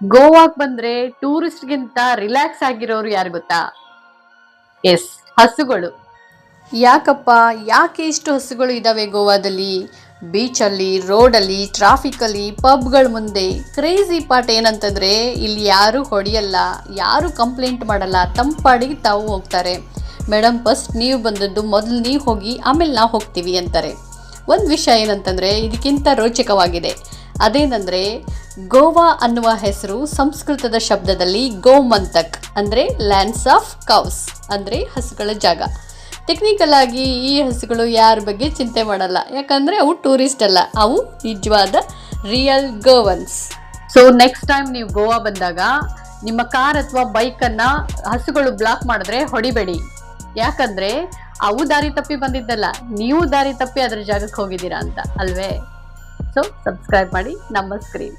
ಗೋವಾಕ್ ಬಂದ್ರೆ ಟೂರಿಸ್ಟ್ ಗಿಂತ ರಿಲ್ಯಾಕ್ಸ್ ಆಗಿರೋರು ಯಾರು ಗೊತ್ತಾ? ಎಸ್, ಹಸುಗಳು. ಯಾಕಪ್ಪ, ಯಾಕೆ ಇಷ್ಟು ಹಸುಗಳು ಇದ್ದಾವೆ ಗೋವಾದಲ್ಲಿ? ಬೀಚಲ್ಲಿ, ರೋಡಲ್ಲಿ, ಟ್ರಾಫಿಕಲ್ಲಿ, ಪಬ್ಗಳ ಮುಂದೆ. ಕ್ರೇಜಿ ಪಾರ್ಟ್ ಏನಂತಂದರೆ ಇಲ್ಲಿ ಯಾರು ಹೊಡೆಯಲ್ಲ, ಯಾರು ಕಂಪ್ಲೇಂಟ್ ಮಾಡಲ್ಲ ತಂಪಾಡಿಗೆ ತಾವು ಹೋಗ್ತಾರೆ. ಮೇಡಮ್ ಫಸ್ಟ್ ನೀವು ಬಂದದ್ದು ಮೊದಲು ನೀವು ಹೋಗಿ, ಆಮೇಲೆ ನಾವು ಹೋಗ್ತೀವಿ ಅಂತಾರೆ. ಒಂದು ವಿಷಯ ಏನಂತಂದರೆ, ಇದಕ್ಕಿಂತ ರೋಚಕವಾಗಿದೆ. ಅದೇನೆಂದರೆ ಗೋವಾ ಅನ್ನುವ ಹೆಸರು ಸಂಸ್ಕೃತದ ಶಬ್ದದಲ್ಲಿ ಗೋಮಂತಕ್, ಅಂದರೆ ಲ್ಯಾಂಡ್ಸ್ ಆಫ್ ಕೌಸ್ ಅಂದರೆ ಹಸುಗಳ ಜಾಗ. ಟೆಕ್ನಿಕಲ್ ಆಗಿ ಈ ಹಸುಗಳು ಯಾರ ಬಗ್ಗೆ ಚಿಂತೆ ಮಾಡಲ್ಲ, ಯಾಕಂದರೆ ಅವು ಟೂರಿಸ್ಟ್ ಅಲ್ಲ, ಅವು ನಿಜವಾದ real Goans so next time ನೀವು ಗೋವಾ ಬಂದಾಗ, ನಿಮ್ಮ ಕಾರ್ ಅಥವಾ ಬೈಕನ್ನು ಹಸುಗಳು ಬ್ಲಾಕ್ ಮಾಡಿದ್ರೆ ಹೊಡಿಬೇಡಿ. ಯಾಕಂದ್ರೆ ಅವು ದಾರಿ ತಪ್ಪಿ ಬಂದಿದ್ದಲ್ಲ, ನೀವು ದಾರಿ ತಪ್ಪಿ ಅದರ ಜಾಗಕ್ಕೆ ಹೋಗಿದ್ದೀರಾ ಅಂತ, ಅಲ್ವೇ? ಸೊ ಸಬ್ಸ್ಕ್ರೈಬ್ ಮಾಡಿ ನಮ್ಮ ಸ್ಕ್ರೀನ್